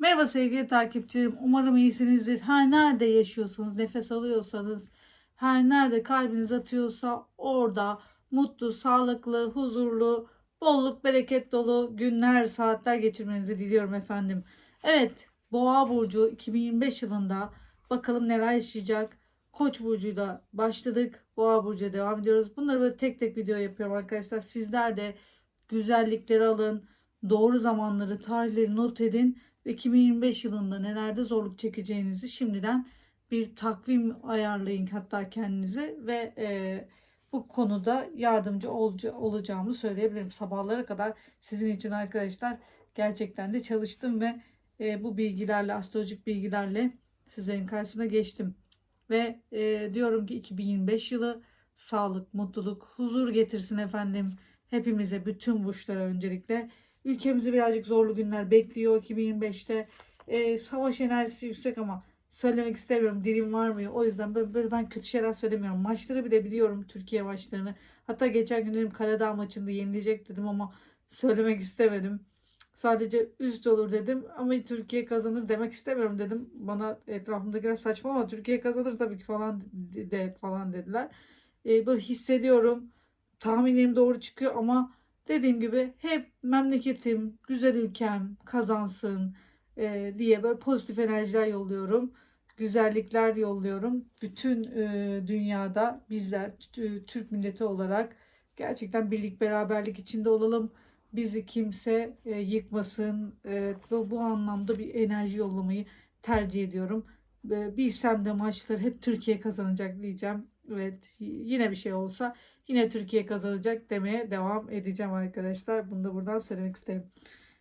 Merhaba sevgili takipçilerim. Umarım iyisinizdir. Her nerede yaşıyorsanız, nefes alıyorsanız, her nerede kalbiniz atıyorsa orada mutlu, sağlıklı, huzurlu, bolluk, bereket dolu günler, saatler geçirmenizi diliyorum efendim. Evet, Boğa burcu 2025 yılında bakalım neler yaşayacak. Koç burcuyla başladık. Boğa burcuya devam ediyoruz. Bunları böyle tek tek video yapıyorum arkadaşlar. Sizler de güzellikleri alın. Doğru zamanları, tarihleri not edin. Ve 2025 yılında nelerde zorluk çekeceğinizi şimdiden bir takvim ayarlayın hatta kendinize ve e, bu konuda yardımcı olca- olacağımı söyleyebilirim. Sabahlara kadar sizin için arkadaşlar gerçekten de çalıştım ve e, bu bilgilerle, astrolojik bilgilerle sizlerin karşısına geçtim. Ve e, diyorum ki 2025 yılı sağlık, mutluluk, huzur getirsin efendim. Hepimize, bütün burçlara öncelikle. Ülkemizi birazcık zorlu günler bekliyor 2025'te. E, savaş enerjisi yüksek ama söylemek istemiyorum. Dilim varmıyor. O yüzden böyle, böyle ben kötü şeyler söylemiyorum. Maçları bile biliyorum Türkiye maçlarını. Hatta geçen gün dedim Karadağ maçında yenilecek dedim ama söylemek istemedim. Sadece üst olur dedim ama Türkiye kazanır demek istemiyorum dedim. Bana etrafımdakiler saçma ama Türkiye kazanır tabii ki falan de falan dediler. E, böyle hissediyorum. Tahminlerim doğru çıkıyor ama dediğim gibi hep memleketim, güzel ülkem kazansın e, diye böyle pozitif enerjiler yolluyorum. Güzellikler yolluyorum. Bütün e, dünyada bizler Türk milleti olarak gerçekten birlik beraberlik içinde olalım. Bizi kimse e, yıkmasın. E, bu, bu anlamda bir enerji yollamayı tercih ediyorum. E, bilsem de maçları hep Türkiye kazanacak diyeceğim. Evet yine bir şey olsa yine Türkiye kazanacak demeye devam edeceğim arkadaşlar. Bunu da buradan söylemek isterim.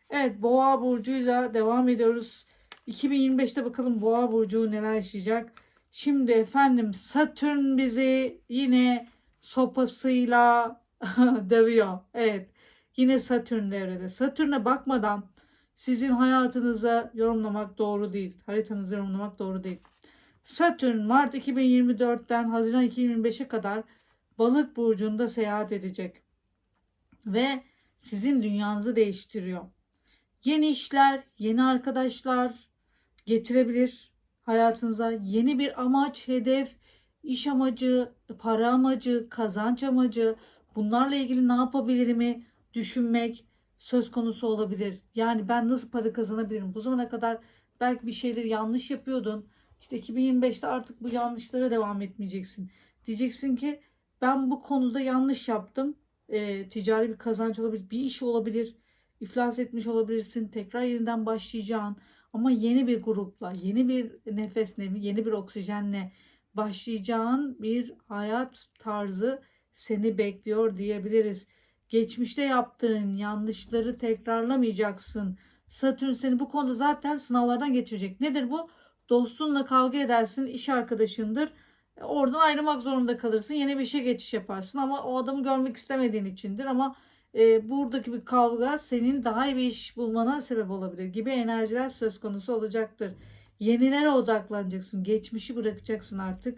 Evet Boğa burcuyla devam ediyoruz. 2025'te bakalım Boğa burcu neler yaşayacak. Şimdi efendim Satürn bizi yine sopasıyla dövüyor. Evet. Yine Satürn devrede. Satürn'e bakmadan sizin hayatınıza yorumlamak doğru değil. Haritanızı yorumlamak doğru değil. Satürn Mart 2024'ten Haziran 2025'e kadar Balık burcunda seyahat edecek. Ve sizin dünyanızı değiştiriyor. Yeni işler, yeni arkadaşlar getirebilir hayatınıza. Yeni bir amaç, hedef, iş amacı, para amacı, kazanç amacı bunlarla ilgili ne yapabilirimi düşünmek söz konusu olabilir. Yani ben nasıl para kazanabilirim? Bu zamana kadar belki bir şeyleri yanlış yapıyordun. İşte 2025'te artık bu yanlışlara devam etmeyeceksin. Diyeceksin ki ben bu konuda yanlış yaptım. E, ticari bir kazanç olabilir, bir iş olabilir. İflas etmiş olabilirsin. Tekrar yeniden başlayacaksın. Ama yeni bir grupla, yeni bir nefesle, yeni bir oksijenle başlayacağın bir hayat tarzı seni bekliyor diyebiliriz. Geçmişte yaptığın yanlışları tekrarlamayacaksın. Satürn seni bu konuda zaten sınavlardan geçirecek. Nedir bu? Dostunla kavga edersin, iş arkadaşındır. Oradan ayrılmak zorunda kalırsın. Yeni bir işe geçiş yaparsın ama o adamı görmek istemediğin içindir ama e, buradaki bir kavga senin daha iyi bir iş bulmana sebep olabilir gibi enerjiler söz konusu olacaktır. Yenilere odaklanacaksın. Geçmişi bırakacaksın artık.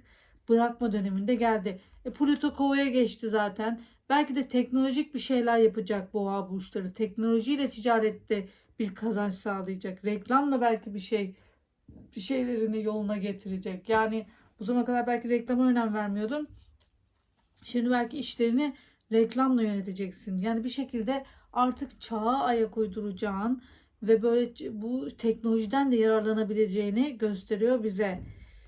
Bırakma döneminde geldi. E, Plüto kovaya geçti zaten. Belki de teknolojik bir şeyler yapacak boğa burçları. Teknolojiyle ticarette bir kazanç sağlayacak. Reklamla belki bir şey bir şeylerini yoluna getirecek. Yani bu zamana kadar belki reklama önem vermiyordun. Şimdi belki işlerini reklamla yöneteceksin. Yani bir şekilde artık çağa ayak uyduracağın ve böyle bu teknolojiden de yararlanabileceğini gösteriyor bize.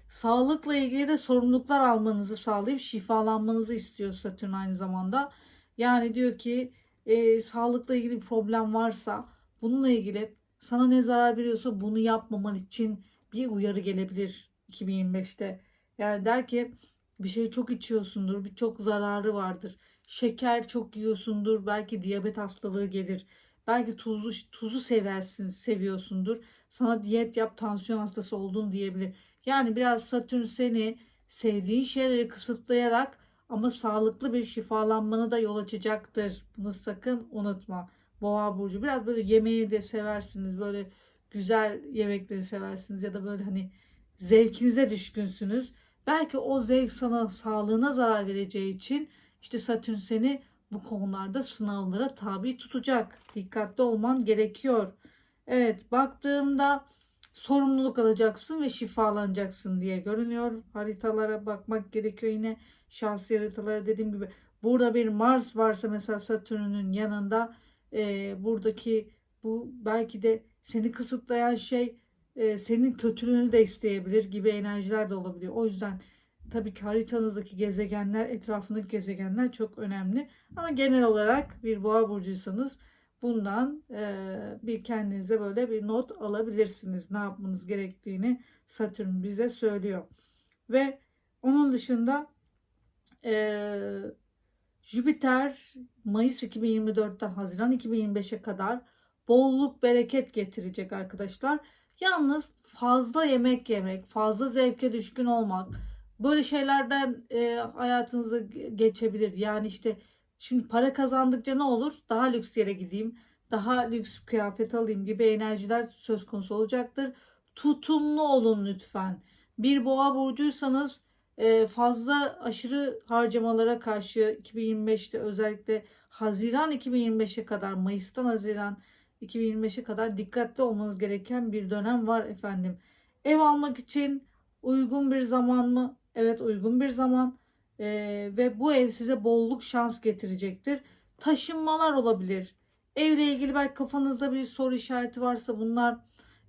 Sağlıkla ilgili de sorumluluklar almanızı sağlayıp şifalanmanızı istiyor Satürn aynı zamanda. Yani diyor ki e, sağlıkla ilgili bir problem varsa bununla ilgili sana ne zarar veriyorsa bunu yapmaman için bir uyarı gelebilir 2025'te. Yani der ki bir şey çok içiyorsundur, birçok zararı vardır. Şeker çok yiyorsundur, belki diyabet hastalığı gelir. Belki tuzlu tuzu seversin, seviyorsundur. Sana diyet yap, tansiyon hastası oldun diyebilir. Yani biraz Satürn seni sevdiğin şeyleri kısıtlayarak ama sağlıklı bir şifalanmanı da yol açacaktır. Bunu sakın unutma. Boğa burcu biraz böyle yemeği de seversiniz. Böyle güzel yemekleri seversiniz ya da böyle hani zevkinize düşkünsünüz. Belki o zevk sana sağlığına zarar vereceği için işte Satürn seni bu konularda sınavlara tabi tutacak. Dikkatli olman gerekiyor. Evet baktığımda sorumluluk alacaksın ve şifalanacaksın diye görünüyor. Haritalara bakmak gerekiyor yine şahsi haritalara dediğim gibi. Burada bir Mars varsa mesela Satürn'ün yanında e, buradaki bu belki de seni kısıtlayan şey e, senin kötülüğünü de isteyebilir gibi enerjiler de olabiliyor. O yüzden tabii ki haritanızdaki gezegenler, etrafındaki gezegenler çok önemli. Ama genel olarak bir boğa burcuysanız bundan e, bir kendinize böyle bir not alabilirsiniz. Ne yapmanız gerektiğini Satürn bize söylüyor. Ve onun dışında e, Jüpiter Mayıs 2024'ten Haziran 2025'e kadar bolluk bereket getirecek arkadaşlar. Yalnız fazla yemek yemek, fazla zevke düşkün olmak böyle şeylerden e, hayatınıza geçebilir. Yani işte şimdi para kazandıkça ne olur? Daha lüks yere gideyim, daha lüks kıyafet alayım gibi enerjiler söz konusu olacaktır. Tutumlu olun lütfen. Bir boğa burcuysanız e, fazla aşırı harcamalara karşı 2025'te özellikle Haziran 2025'e kadar Mayıs'tan Haziran 2025'e kadar dikkatli olmanız gereken bir dönem var efendim. Ev almak için uygun bir zaman mı? Evet uygun bir zaman Ee, ve bu ev size bolluk şans getirecektir. Taşınmalar olabilir. Evle ilgili belki kafanızda bir soru işareti varsa bunlar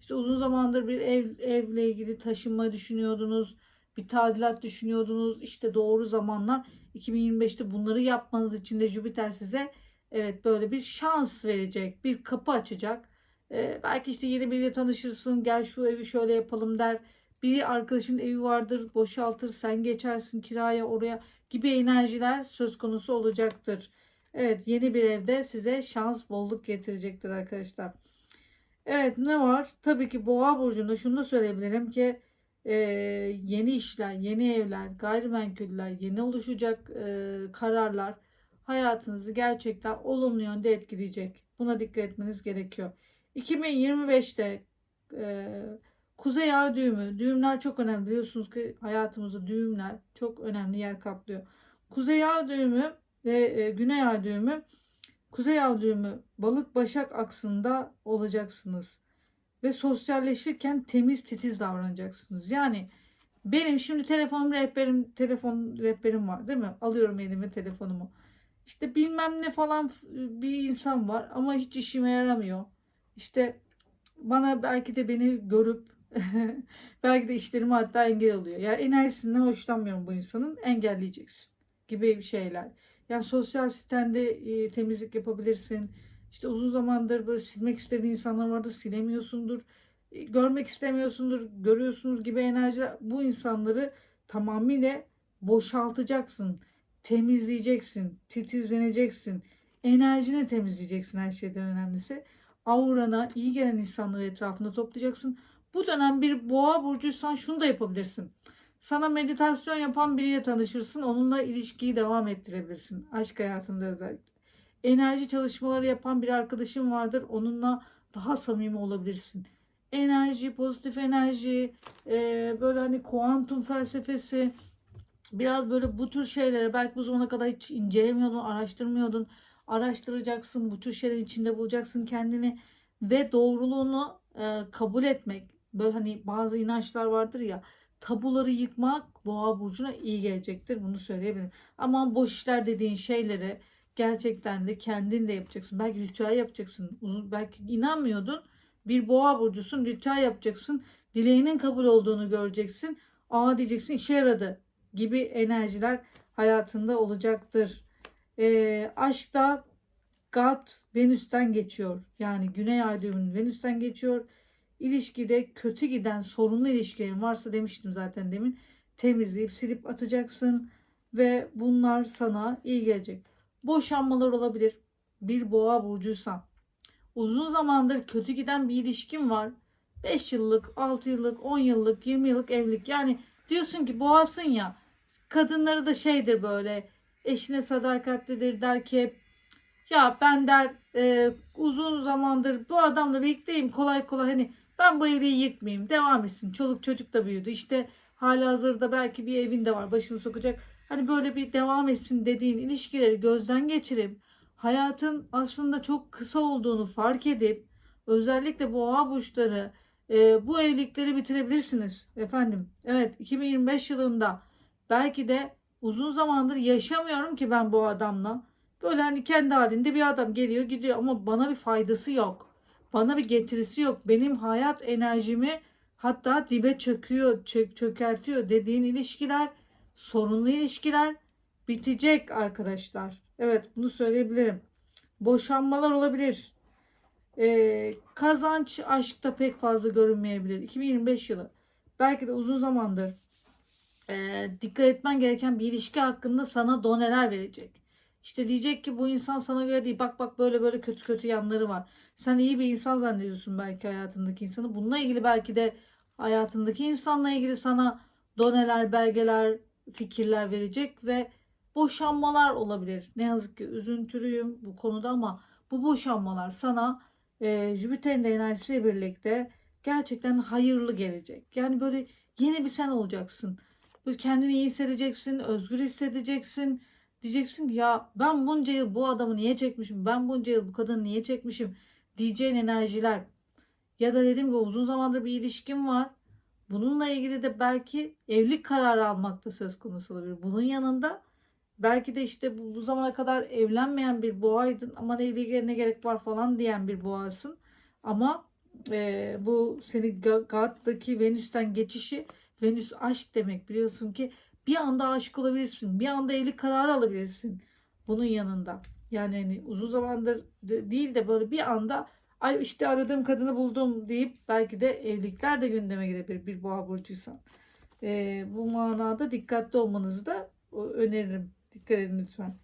işte uzun zamandır bir ev evle ilgili taşınma düşünüyordunuz. Bir tadilat düşünüyordunuz. İşte doğru zamanlar 2025'te bunları yapmanız için de Jüpiter size evet böyle bir şans verecek. Bir kapı açacak. Ee, belki işte yeni biriyle tanışırsın. Gel şu evi şöyle yapalım der. Biri arkadaşın evi vardır boşaltır sen geçersin kiraya oraya gibi enerjiler söz konusu olacaktır. Evet yeni bir evde size şans bolluk getirecektir arkadaşlar. Evet ne var? Tabii ki boğa burcunda şunu da söyleyebilirim ki e, yeni işler, yeni evler, gayrimenkuller, yeni oluşacak e, kararlar hayatınızı gerçekten olumlu yönde etkileyecek. Buna dikkat etmeniz gerekiyor. 2025'te e, Kuzey ay düğümü. Düğümler çok önemli. Biliyorsunuz ki hayatımızda düğümler çok önemli yer kaplıyor. Kuzey ay düğümü ve e, güney ay düğümü. Kuzey ay düğümü balık başak aksında olacaksınız. Ve sosyalleşirken temiz titiz davranacaksınız. Yani benim şimdi telefonum rehberim, telefon rehberim var değil mi? Alıyorum elime telefonumu. İşte bilmem ne falan bir insan var ama hiç işime yaramıyor. İşte bana belki de beni görüp belki de işlerime hatta engel oluyor. Yani enerjisinden hoşlanmıyorum bu insanın engelleyeceksin gibi şeyler. Yani sosyal sitende e, temizlik yapabilirsin. İşte uzun zamandır böyle silmek istediğin insanlar vardır silemiyorsundur. E, görmek istemiyorsundur görüyorsunuz gibi enerjiler. Bu insanları tamamıyla boşaltacaksın. Temizleyeceksin. Titizleneceksin. Enerjini temizleyeceksin her şeyden önemlisi. Aurana iyi gelen insanları etrafında toplayacaksın. Bu dönem bir boğa burcuysan şunu da yapabilirsin. Sana meditasyon yapan biriyle tanışırsın. Onunla ilişkiyi devam ettirebilirsin. Aşk hayatında özellikle. Enerji çalışmaları yapan bir arkadaşın vardır. Onunla daha samimi olabilirsin. Enerji, pozitif enerji, böyle hani kuantum felsefesi, biraz böyle bu tür şeylere belki bu zamana kadar hiç incelemiyordun, araştırmıyordun. Araştıracaksın, bu tür şeylerin içinde bulacaksın kendini ve doğruluğunu e, kabul etmek, böyle hani bazı inançlar vardır ya tabuları yıkmak boğa burcuna iyi gelecektir bunu söyleyebilirim. Ama boş işler dediğin şeyleri gerçekten de kendin de yapacaksın. Belki ritüel yapacaksın. Belki inanmıyordun. Bir boğa burcusun ritüel yapacaksın. Dileğinin kabul olduğunu göreceksin. Aa diyeceksin işe yaradı gibi enerjiler hayatında olacaktır. E, aşkta Gat Venüs'ten geçiyor. Yani Güney Ay düğümünün Venüs'ten geçiyor ilişkide kötü giden sorunlu ilişkilerin varsa demiştim zaten demin temizleyip silip atacaksın ve bunlar sana iyi gelecek. Boşanmalar olabilir. Bir boğa burcuysan uzun zamandır kötü giden bir ilişkin var. 5 yıllık, 6 yıllık, 10 yıllık, 20 yıllık evlilik. Yani diyorsun ki boğasın ya. Kadınları da şeydir böyle eşine sadakatlidir der ki ya ben der e, uzun zamandır bu adamla birlikteyim kolay kolay hani ben bu evliliği yıkmayayım. Devam etsin. Çoluk çocuk da büyüdü. İşte hala hazırda belki bir evin de var. Başını sokacak. Hani böyle bir devam etsin dediğin ilişkileri gözden geçirip hayatın aslında çok kısa olduğunu fark edip özellikle boğa burçları e, bu evlilikleri bitirebilirsiniz efendim. Evet 2025 yılında belki de uzun zamandır yaşamıyorum ki ben bu adamla. Böyle hani kendi halinde bir adam geliyor gidiyor ama bana bir faydası yok. Bana bir getirisi yok. Benim hayat enerjimi hatta dibe çöküyor, çök, çökertiyor dediğin ilişkiler, sorunlu ilişkiler bitecek arkadaşlar. Evet bunu söyleyebilirim. Boşanmalar olabilir. Ee, kazanç aşkta pek fazla görünmeyebilir. 2025 yılı. Belki de uzun zamandır e, dikkat etmen gereken bir ilişki hakkında sana doneler verecek. İşte diyecek ki bu insan sana göre değil. Bak bak böyle böyle kötü kötü yanları var. Sen iyi bir insan zannediyorsun belki hayatındaki insanı. Bununla ilgili belki de hayatındaki insanla ilgili sana doneler, belgeler, fikirler verecek ve boşanmalar olabilir. Ne yazık ki üzüntülüyüm bu konuda ama bu boşanmalar sana e, Jüpiter'in de enerjisiyle birlikte gerçekten hayırlı gelecek. Yani böyle yeni bir sen olacaksın. Böyle kendini iyi hissedeceksin, özgür hissedeceksin. Diyeceksin ki ya ben bunca yıl bu adamı niye çekmişim? Ben bunca yıl bu kadını niye çekmişim? Diyeceğin enerjiler. Ya da dediğim gibi uzun zamandır bir ilişkim var. Bununla ilgili de belki evlilik kararı almak da söz konusu olabilir. Bunun yanında belki de işte bu, bu zamana kadar evlenmeyen bir boğaydın ama evliliğe ne gerek var falan diyen bir boğasın. Ama e, bu seni Gat'taki Venüs'ten geçişi Venüs aşk demek biliyorsun ki bir anda aşık olabilirsin. Bir anda evlilik kararı alabilirsin. Bunun yanında. Yani hani uzun zamandır de- değil de böyle bir anda ay işte aradığım kadını buldum deyip belki de evlilikler de gündeme gelebilir bir boğa burcuysan. Ee, bu manada dikkatli olmanızı da e, öneririm. Dikkat edin lütfen.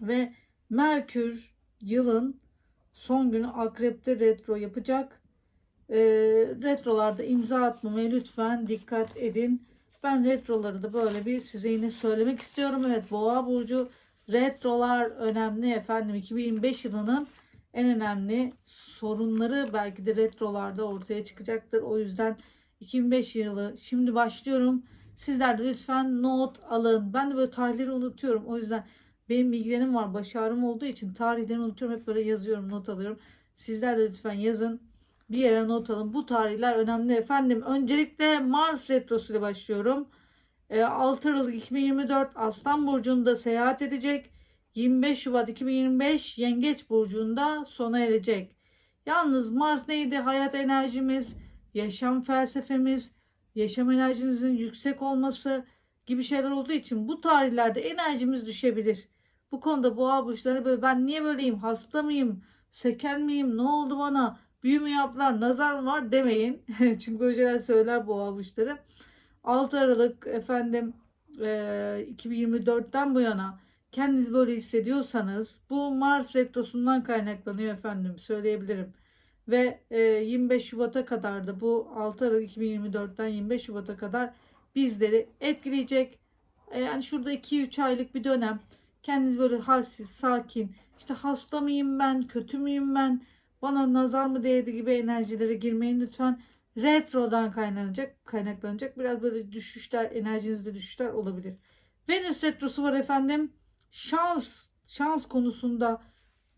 Ve Merkür yılın son günü Akrep'te retro yapacak. Ee, retrolarda imza atmamaya lütfen dikkat edin. Ben retroları da böyle bir size yine söylemek istiyorum. Evet Boğa burcu retrolar önemli efendim. 2025 yılının en önemli sorunları belki de retrolarda ortaya çıkacaktır. O yüzden 2005 yılı şimdi başlıyorum. Sizler de lütfen not alın. Ben de böyle tarihleri unutuyorum. O yüzden benim bilgilerim var. Baş ağrım olduğu için tarihleri unutuyorum. Hep böyle yazıyorum, not alıyorum. Sizler de lütfen yazın. Bir yere not alın. Bu tarihler önemli efendim. Öncelikle Mars Retrosu ile başlıyorum. E, 6 Aralık 2024 Aslan Burcu'nda seyahat edecek. 25 Şubat 2025 Yengeç Burcu'nda sona erecek. Yalnız Mars neydi? Hayat enerjimiz, yaşam felsefemiz, yaşam enerjimizin yüksek olması gibi şeyler olduğu için bu tarihlerde enerjimiz düşebilir. Bu konuda boğa burçları böyle ben niye böyleyim, hasta mıyım, seken miyim, ne oldu bana, büyü mü yaptılar, nazar mı var demeyin. Çünkü şeyler söyler boğa burçları. 6 Aralık efendim e, 2024'ten bu yana kendinizi böyle hissediyorsanız bu Mars retrosundan kaynaklanıyor efendim söyleyebilirim. Ve e, 25 Şubat'a kadar da bu 6 Aralık 2024'ten 25 Şubat'a kadar bizleri etkileyecek. E, yani şurada 2-3 aylık bir dönem. Kendiniz böyle halsiz, sakin. İşte hasta mıyım ben, kötü müyüm ben, bana nazar mı değdi gibi enerjilere girmeyin lütfen. Retrodan kaynaklanacak, kaynaklanacak biraz böyle düşüşler, enerjinizde düşüşler olabilir. Venüs retrosu var efendim. Şans, şans konusunda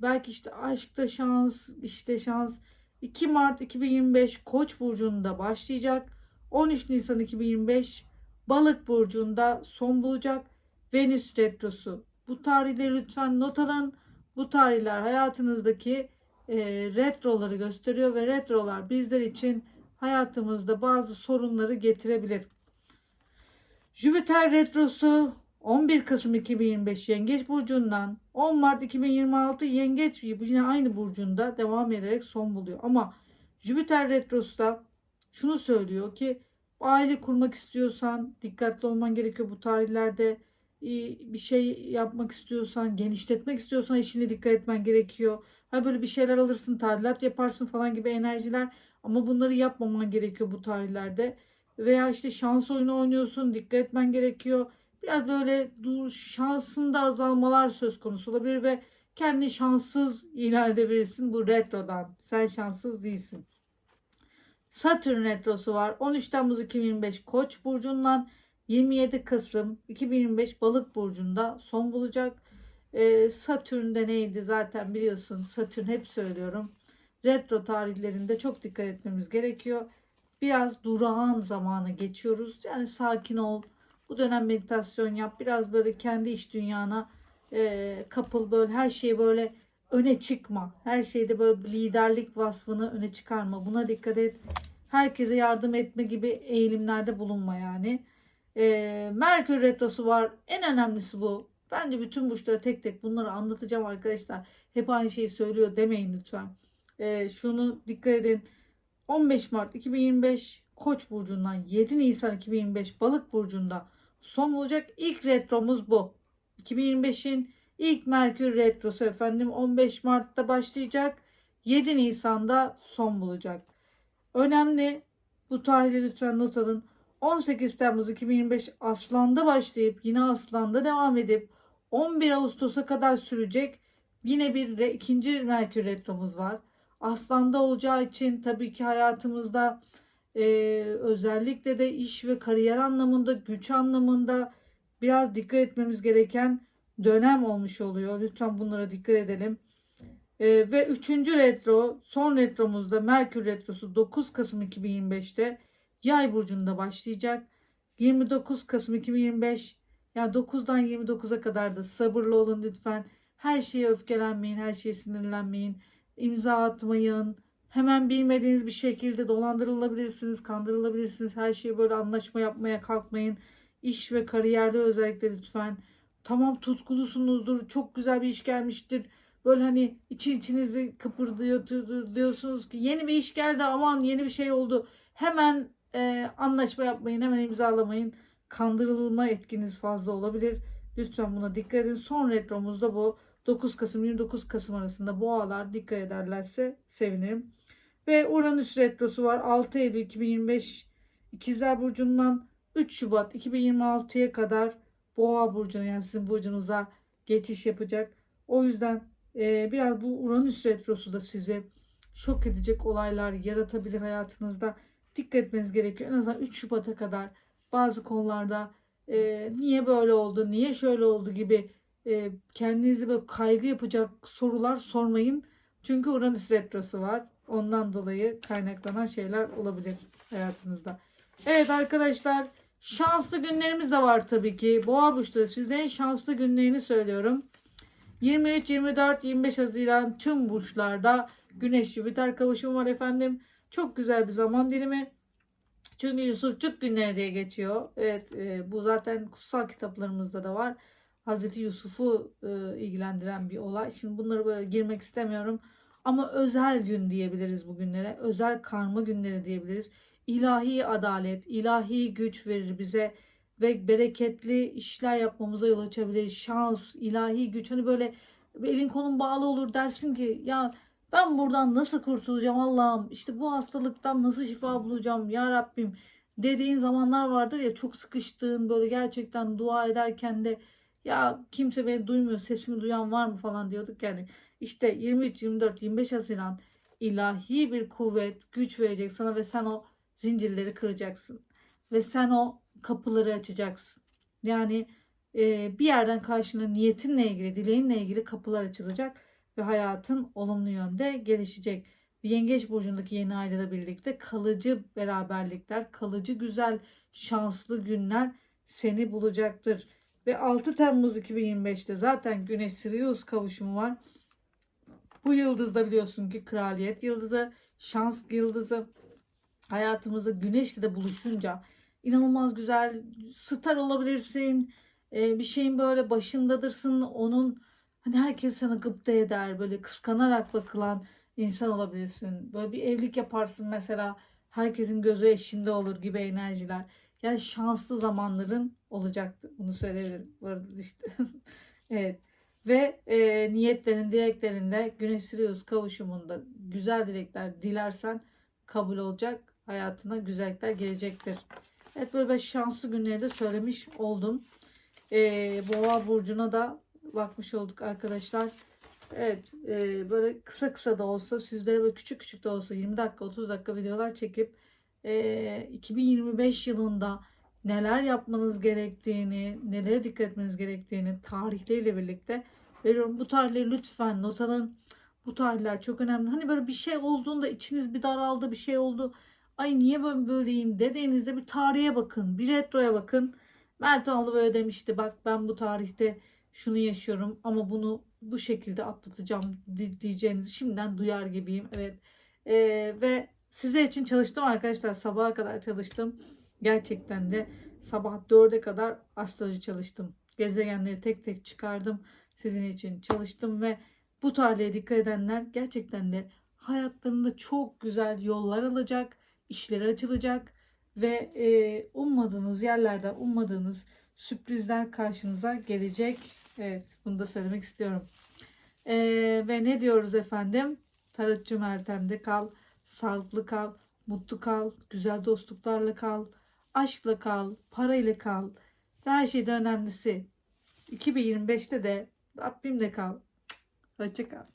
belki işte aşkta şans, işte şans 2 Mart 2025 Koç burcunda başlayacak. 13 Nisan 2025 Balık burcunda son bulacak. Venüs retrosu. Bu tarihleri lütfen not alın. Bu tarihler hayatınızdaki e, retroları gösteriyor ve retrolar bizler için hayatımızda bazı sorunları getirebilir. Jüpiter retrosu 11 Kasım 2025 Yengeç burcundan 10 Mart 2026 Yengeç yine aynı burcunda devam ederek son buluyor. Ama Jüpiter retrosu da şunu söylüyor ki aile kurmak istiyorsan dikkatli olman gerekiyor bu tarihlerde. Bir şey yapmak istiyorsan, genişletmek istiyorsan işine dikkat etmen gerekiyor. Ha böyle bir şeyler alırsın, tadilat yaparsın falan gibi enerjiler ama bunları yapmaman gerekiyor bu tarihlerde. Veya işte şans oyunu oynuyorsun, dikkat etmen gerekiyor. Biraz böyle dur şansında azalmalar söz konusu olabilir ve kendi şanssız ilan edebilirsin bu retrodan. Sen şanssız değilsin. Satürn retrosu var. 13 Temmuz 2025 Koç burcundan 27 Kasım 2025 Balık burcunda son bulacak. Ee, Satürn'de neydi zaten biliyorsun. Satürn hep söylüyorum. retro tarihlerinde çok dikkat etmemiz gerekiyor. Biraz durağan zamanı geçiyoruz. Yani sakin ol. Bu dönem meditasyon yap. Biraz böyle kendi iş dünyana e, kapıl böyle her şeyi böyle öne çıkma. Her şeyde böyle liderlik vasfını öne çıkarma. Buna dikkat et. Herkese yardım etme gibi eğilimlerde bulunma yani. E, Merkür Retrosu var. En önemlisi bu. Bence bütün burçlara tek tek bunları anlatacağım arkadaşlar. Hep aynı şeyi söylüyor demeyin lütfen. E, şunu dikkat edin. 15 Mart 2025 Koç burcundan 7 Nisan 2025 Balık burcunda son bulacak ilk retromuz bu. 2025'in ilk Merkür retrosu efendim 15 Mart'ta başlayacak. 7 Nisan'da son bulacak. Önemli bu tarihleri lütfen not alın. 18 Temmuz 2025 Aslan'da başlayıp yine Aslan'da devam edip 11 Ağustos'a kadar sürecek yine bir re- ikinci Merkür retromuz var. Aslan'da olacağı için tabii ki hayatımızda e, özellikle de iş ve kariyer anlamında, güç anlamında biraz dikkat etmemiz gereken dönem olmuş oluyor. Lütfen bunlara dikkat edelim. E, ve üçüncü retro, son retromuzda Merkür retrosu 9 Kasım 2025'te Yay burcunda başlayacak. 29 Kasım 2025 yani 9'dan 29'a kadar da sabırlı olun lütfen. Her şeye öfkelenmeyin, her şeye sinirlenmeyin. İmza atmayın. Hemen bilmediğiniz bir şekilde dolandırılabilirsiniz, kandırılabilirsiniz. Her şeye böyle anlaşma yapmaya kalkmayın. İş ve kariyerde özellikle lütfen. Tamam tutkulusunuzdur, çok güzel bir iş gelmiştir. Böyle hani içi içinizi kıpırdıyor diyorsunuz ki yeni bir iş geldi aman yeni bir şey oldu. Hemen e, anlaşma yapmayın, hemen imzalamayın. Kandırılma etkiniz fazla olabilir. Lütfen buna dikkat edin. Son retromuzda bu 9 Kasım 29 Kasım arasında boğalar dikkat ederlerse sevinirim. Ve Uranüs retrosu var 6 Eylül 2025 İkizler Burcu'ndan 3 Şubat 2026'ya kadar Boğa Burcu'na yani sizin burcunuza geçiş yapacak. O yüzden e, biraz bu Uranüs retrosu da sizi şok edecek olaylar yaratabilir hayatınızda. Dikkat etmeniz gerekiyor. En azından 3 Şubat'a kadar bazı konularda e, niye böyle oldu, niye şöyle oldu gibi e, kendinizi böyle kaygı yapacak sorular sormayın. Çünkü Uranüs retrosu var. Ondan dolayı kaynaklanan şeyler olabilir hayatınızda. Evet arkadaşlar şanslı günlerimiz de var tabii ki. Boğa burçları sizlerin şanslı günlerini söylüyorum. 23, 24, 25 Haziran tüm burçlarda Güneş Jüpiter kavuşumu var efendim. Çok güzel bir zaman dilimi. Çünkü Yusufçuk günleri diye geçiyor. Evet e, bu zaten kutsal kitaplarımızda da var. Hazreti Yusuf'u e, ilgilendiren bir olay. Şimdi bunları böyle girmek istemiyorum. Ama özel gün diyebiliriz bugünlere. Özel karma günleri diyebiliriz. İlahi adalet, ilahi güç verir bize ve bereketli işler yapmamıza yol açabilir. Şans, ilahi güç. Hani böyle elin kolun bağlı olur dersin ki ya ben buradan nasıl kurtulacağım Allah'ım? İşte bu hastalıktan nasıl şifa bulacağım ya Rabbim dediğin zamanlar vardır ya çok sıkıştığın böyle gerçekten dua ederken de ya kimse beni duymuyor sesimi duyan var mı falan diyorduk yani. İşte 23, 24, 25 Haziran ilahi bir kuvvet, güç verecek sana ve sen o zincirleri kıracaksın. Ve sen o kapıları açacaksın. Yani e, bir yerden karşına niyetinle ilgili, dileğinle ilgili kapılar açılacak ve hayatın olumlu yönde gelişecek. Yengeç burcundaki yeni ayla birlikte kalıcı beraberlikler, kalıcı güzel şanslı günler seni bulacaktır. Ve 6 Temmuz 2025'te zaten Güneş Sirius kavuşumu var. Bu yıldızda biliyorsun ki kraliyet yıldızı, şans yıldızı. Hayatımızda Güneş'le de buluşunca inanılmaz güzel star olabilirsin. Ee, bir şeyin böyle başındadırsın. Onun hani herkes sana gıpta eder. Böyle kıskanarak bakılan insan olabilirsin. Böyle bir evlilik yaparsın mesela. Herkesin gözü eşinde olur gibi enerjiler. Yani şanslı zamanların olacaktı. Bunu söyleyebilirim. Bu arada işte. evet. Ve e, niyetlerin, dileklerinde Güneş Sirius kavuşumunda güzel dilekler dilersen kabul olacak. Hayatına güzellikler gelecektir. Evet böyle şanslı günleri de söylemiş oldum. E, Boğa Burcu'na da bakmış olduk arkadaşlar. Evet e, böyle kısa kısa da olsa sizlere böyle küçük küçük de olsa 20 dakika 30 dakika videolar çekip e, 2025 yılında neler yapmanız gerektiğini, nelere dikkat etmeniz gerektiğini tarihleriyle birlikte veriyorum. Bu tarihleri lütfen not alın. Bu tarihler çok önemli. Hani böyle bir şey olduğunda içiniz bir daraldı, bir şey oldu. Ay niye ben böyleyim dediğinizde bir tarihe bakın, bir retroya bakın. Meltem abla böyle demişti. Bak ben bu tarihte şunu yaşıyorum ama bunu bu şekilde atlatacağım di- diyeceğinizi şimdiden duyar gibiyim. Evet. Ee, ve sizler için çalıştım arkadaşlar. Sabaha kadar çalıştım. Gerçekten de sabah 4'e kadar astroloji çalıştım. Gezegenleri tek tek çıkardım. Sizin için çalıştım ve bu tarihe dikkat edenler gerçekten de hayatlarında çok güzel yollar alacak, işleri açılacak ve e, ummadığınız yerlerden ummadığınız sürprizler karşınıza gelecek. Evet, bunu da söylemek istiyorum. E, ve ne diyoruz efendim? Tarotçu Meltem'de kal, sağlıklı kal, mutlu kal, güzel dostluklarla kal, aşkla kal, parayla kal. Ve her şeyden önemlisi 2025'te de Rabbimle kal. Hoşça kal.